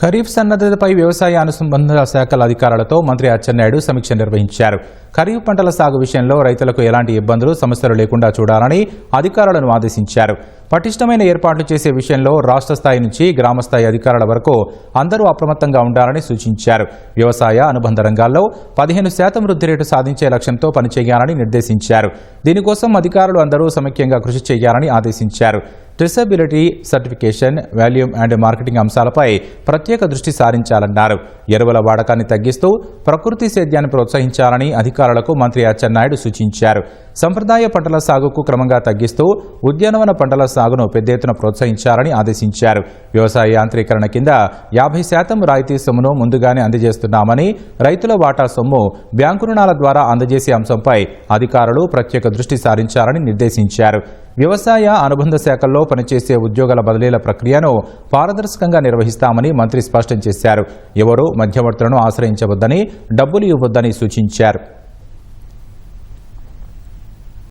ఖరీఫ్ సన్నద్ధతపై వ్యవసాయ అనుసంబంధ శాఖల అధికారులతో మంత్రి అచ్చెన్నాయుడు సమీక్ష నిర్వహించారు. ఖరీఫ్ పంటల సాగు విషయంలో రైతులకు ఎలాంటి ఇబ్బందులు సమస్యలు లేకుండా చూడాలని అధికారులను ఆదేశించారు. పటిష్టమైన ఏర్పాట్లు చేసే విషయంలో రాష్ట్ర స్థాయి నుంచి గ్రామస్థాయి అధికారుల వరకు అందరూ అప్రమత్తంగా ఉండాలని సూచించారు. వ్యవసాయ అనుబంధ రంగాల్లో పదిహేను శాతం వృద్ధి రేటు సాధించే లక్ష్యంతో పనిచేయాలని నిర్దేశించారు. దీనికోసం అధికారులు అందరూ సమైక్యంగా కృషి చేయాలని ఆదేశించారు. Disability certification volume and marketing అంశాలపై ప్రత్యేక దృష్టి సారించాలన్నారు. ఎరువుల వాడకాన్ని తగ్గిస్తూ ప్రకృతి సేద్యాన్ని ప్రోత్సహించాలని అధికారులకు మంత్రి అచ్చెన్నాయుడు సూచించారు. సంప్రదాయ పంటల సాగుకు క్రమంగా తగ్గిస్తూ ఉద్యానవన పంటల సాగును పెద్ద ఎత్తున ప్రోత్సహించాలని ఆదేశించారు. వ్యవసాయ యాంత్రీకరణ కింద యాభై శాతం రాయితీ సొమ్మును ముందుగానే అందజేస్తున్నామని రైతుల వాటా సొమ్ము బ్యాంకు రుణాల ద్వారా అందజేసే అంశంపై అధికారులు ప్రత్యేక దృష్టి సారించాలని నిర్దేశించారు. వ్యవసాయ అనుబంధ శాఖల్లో పనిచేసే ఉద్యోగాల బదిలీల ప్రక్రియను పారదర్శకంగా నిర్వహిస్తామని మంత్రి స్పష్టం చేశారు. ఎవరూ మధ్యవర్తులను ఆశ్రయించవద్దని డబ్బులు ఇవ్వొద్దని సూచించారు.